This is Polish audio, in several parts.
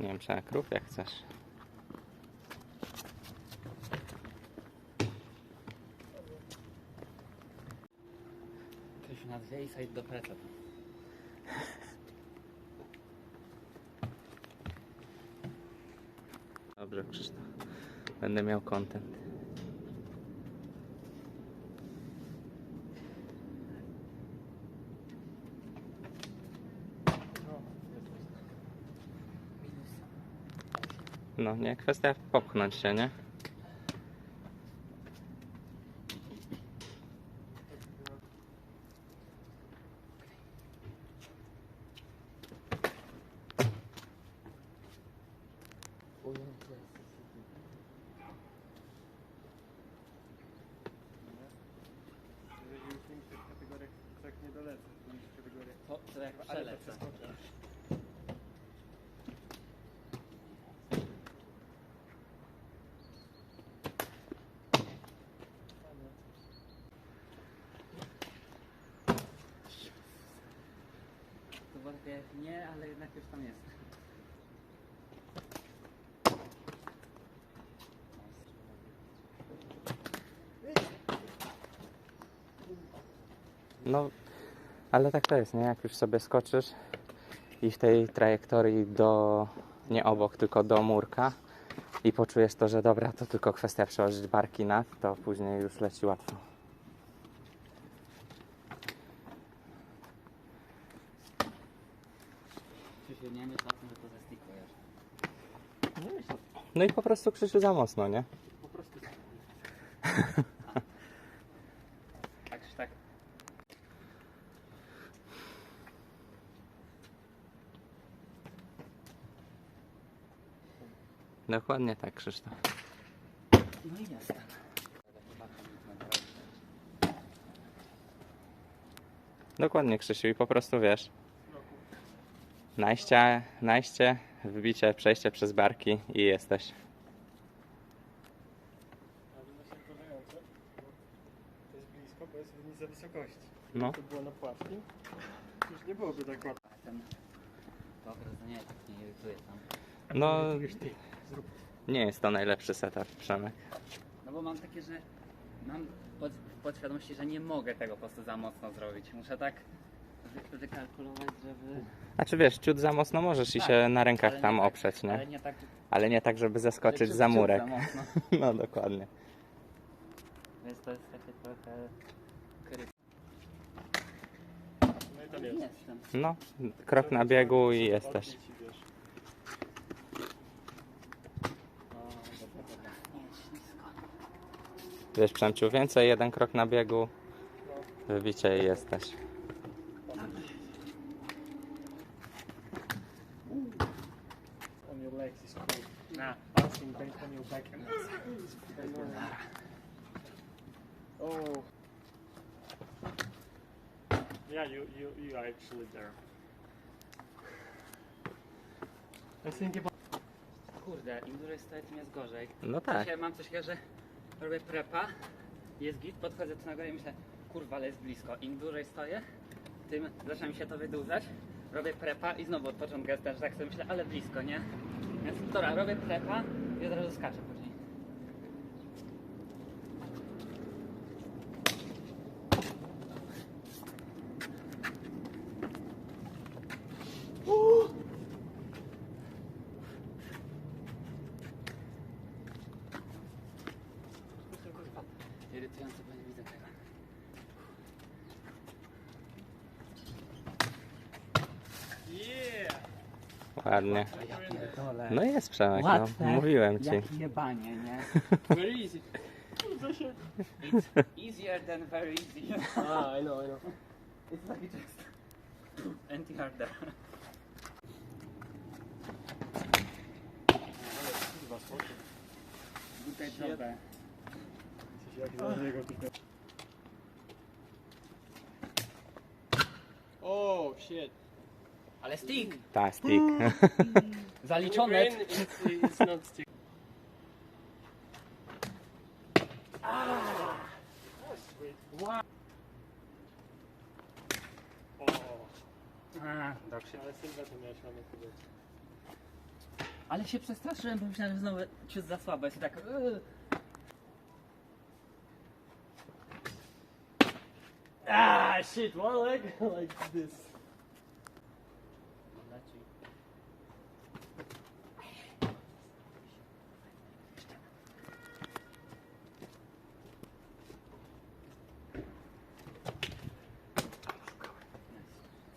Nie wiem, czy na krów, jak chcesz. To się nazwie i do pleca. Dobrze, Krzysztof. Będę miał content. No, nie, kwestia popchnąć się, nie? Jeżeli już nie w tych kategoriach, tak nie dolecę. w tych kategoriach. To, to jak przelecę. Nie, ale jednak już tam jest. No, ale tak to jest, nie? Jak już sobie skoczysz i w tej trajektorii do, nie obok, tylko do murka i poczujesz to, że dobra, to tylko kwestia przełożyć barki nad, to później już leci łatwo. Czy się nie myśl o tym, że to zestikujesz. Nie myślę, No i po prostu Krzysiu za mocno, nie? po prostu. Tak czy tak. Dokładnie tak, Krzysztof. No i jestem. Dokładnie, Krzysiu, i po prostu wiesz, najście, najście, wbicie, przejście przez barki i jesteś. To jest blisko, bo jest różnica wysokości. No. To było na płaskim, już nie byłoby tak łatwo. A ten... To ogrodzenie tak nie irytuje tam. No, Wiesz ty, zrób. nie jest to najlepszy setup, Przemek. No bo mam takie, że mam pod, w podświadomości, że nie mogę tego po prostu za mocno zrobić. Muszę tak wy, wykalkulować, żeby... Znaczy wiesz, ciut za mocno możesz i Tak, się na rękach ale nie tam tak- oprzeć, Ale nie? nie tak, Ale nie tak, żeby zaskoczyć za murek. Za mocno. No dokładnie. Więc to jest takie trochę... No i tam jest. Jestem. No, krok na biegu i jesteś. Odbić i wiesz. O, dobra, dobra. Nie, ślisko. Wiesz, Przemciu, więcej, jeden krok na biegu, wybicie i jesteś. On your legs is cool. Nah, bouncing based on your back and Oh. Yeah, you, you, you are actually there. I think about Kurde, im dłużej stoję, tym jest gorzej. No tak. sensie mam coś takiego, że robię prepa, jest git, podchodzę tu na górę i myślę, kurwa, ale jest blisko. Im dłużej stoję, tym zaczyna mi się to wydłużać. Robię prepa i znowu od początku jest też tak sobie myślę, ale blisko, nie? Więc dobra, robię prepa i od razu skaczę później. Irytujące, bo nie widzę tego. Yeah! Ładnie. No jest Przemek, no. Mówiłem ci. Jak jebanie, nie? Very easy. It's easier than very easy. ah, I know, I know. It's like just and harder. Tutaj. Oh, shit. Ale stick! Ta, stick. Zaliczone! A, dobrze. ale sylwetę miałeś ładnie chyba. Ale się przestraszyłem, bo myślałem, że znowu ciut za słabo jest i tak... Yy. Ah, shit, one leg like this.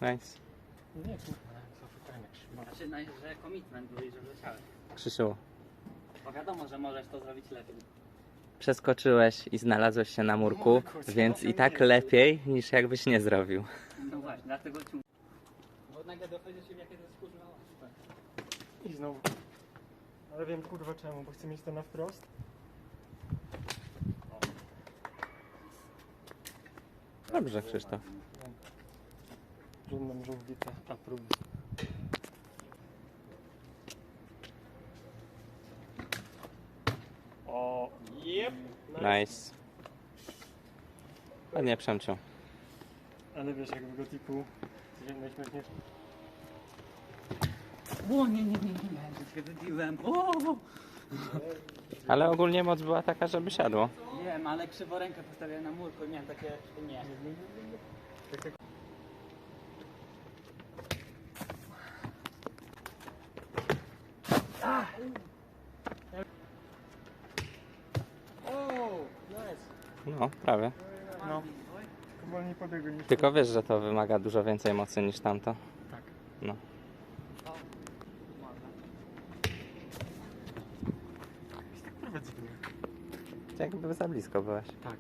Nice. Nie, kurwa, szmat. Znaczy, no, że commitment był i że wleciałeś. Krzysiu, Bo wiadomo, że możesz to zrobić lepiej. przeskoczyłeś i znalazłeś się na murku, więc i tak lepiej niż jakbyś nie zrobił. No właśnie, dlatego ci... Bo nagle dochodzi się w jakie to jest kurwa łatwe. I znowu. Ale wiem kurwa czemu, bo chcę mieć to na wprost. Dobrze, Krzysztof. Żadną żółwicę, aprób. O, jep. Nice. Ładnie przemciął. Ale wiesz, jak w gotiku, coś najśmieszniejsze. O nie, nie, nie, nie, nie, że się wybiłem. O! Ale ogólnie moc była taka, żeby siadło. Wiem, ale krzywo rękę postawiłem na murku i miałem takie... Nie. O, nice. No, prawie. No, tylko wolniej pobiegł niż Tylko wiesz, że to wymaga dużo więcej mocy niż tamto. Tak. No. Kurwa dziwnie. Jakby za blisko byłeś. Tak.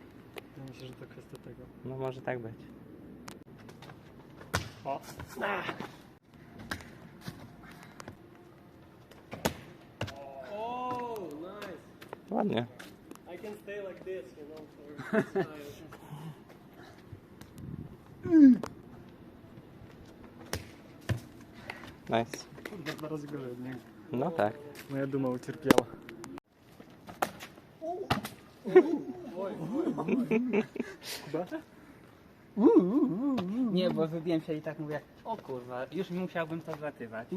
Mi się, że to kwestia tego. No może tak być. O. Oh, Ładnie. I can stay like this, you know, for No tak. Nie, bo wybiłem się i tak mówię, o kurwa, już musiałbym to zlatywać.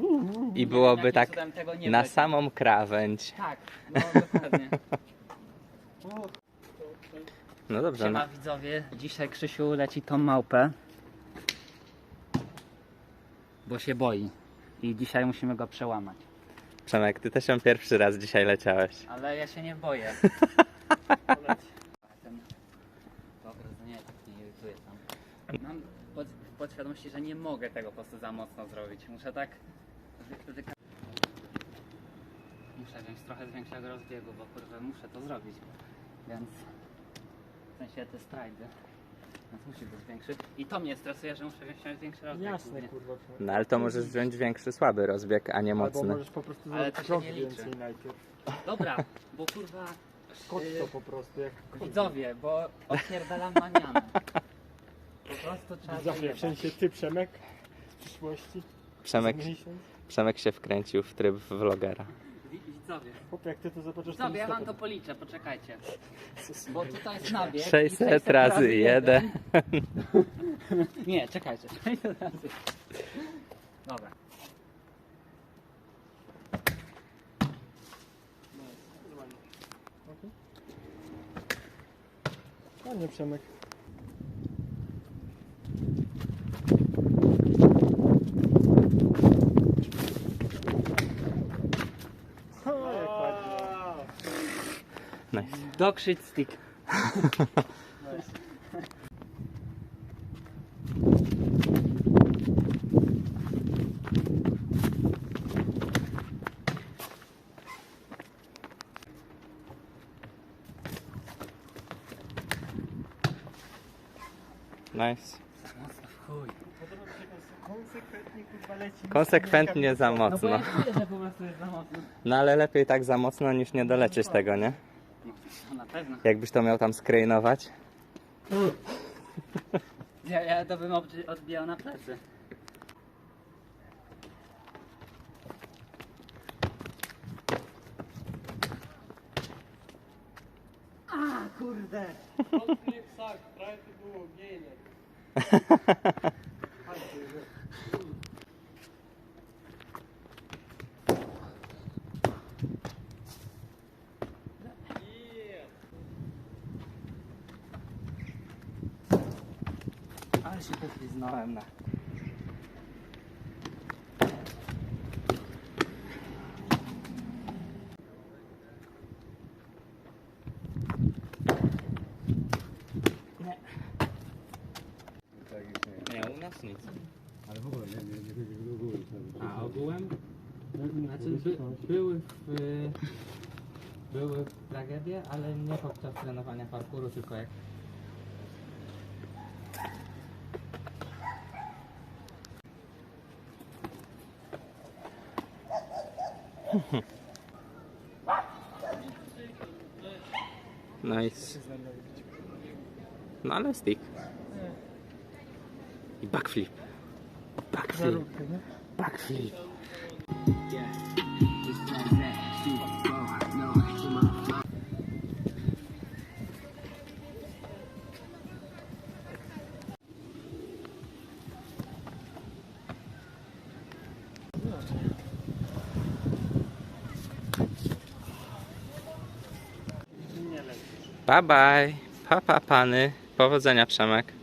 I byłoby Jakim tak cudem tego nie na będzie? samą krawędź. Tak, no dokładnie. No dobrze, no. Siema widzowie, dzisiaj Krzysiu leci tą małpę. Bo się boi. I dzisiaj musimy go przełamać. Przemek, ty też ją pierwszy raz dzisiaj leciałeś. Ale ja się nie boję. Ten ogrodzenie tak nie irytuje tam. Mam pod, w podświadomości, że nie mogę tego po prostu za mocno zrobić. Muszę tak wy, wyka- Muszę wziąć trochę większego rozbiegu, bo kurwa muszę to zrobić. Więc w sensie te strajdy. Więc musi być większy. I to mnie stresuje, że muszę wziąć większy rozbieg. Jasne, głównie. kurwa. No ale to możesz wziąć większy, słaby rozbieg, a nie Albo mocny. możesz po prostu Ale to się nie liczy. więcej najpierw. Dobra, bo kurwa. Skocz yy, to po prostu jak Widzowie, bo odpierdalam manianę. Po prostu trzeba Widzowie, w zajebać. sensie ty Przemek z przyszłości. Przemek. Przemek się wkręcił w tryb vlogera. Widzowie. Chłopie, jak ty to zobaczysz, Widzowie, ja wam to policzę, poczekajcie. Bo tutaj jest nabieg. i 600 razy jeden. Nie, czekajcie. 600 razy. Dobra. Ładnie Przemek. Shit stick. Nice. Mocno w chuj. Konsekwentnie kurwa leci. Konsekwentnie za No bo mocno. ja czuję, że po prostu jest za mocno. No ale lepiej tak za mocno niż nie dolecieć tego, nie? No, na pewno. Jakbyś to miał tam skrejnować. Ja, ja to bym odbi- odbijał na plecy. A kurde! Don't flip suck, try to do pośliznąłem na... Nie. Tak jest, nie. Nie, u nas nic. Ale w ogóle nie, nie, nie chodzi w ogóle. A ogółem? Znaczy, Znaczy by, były w, były tragedie, ale nie podczas trenowania parkouru, tylko jak Nice. No ale stick. I backflip. Backflip. Backflip. Nie Bye bye. Pa pa pany. Powodzenia Przemek.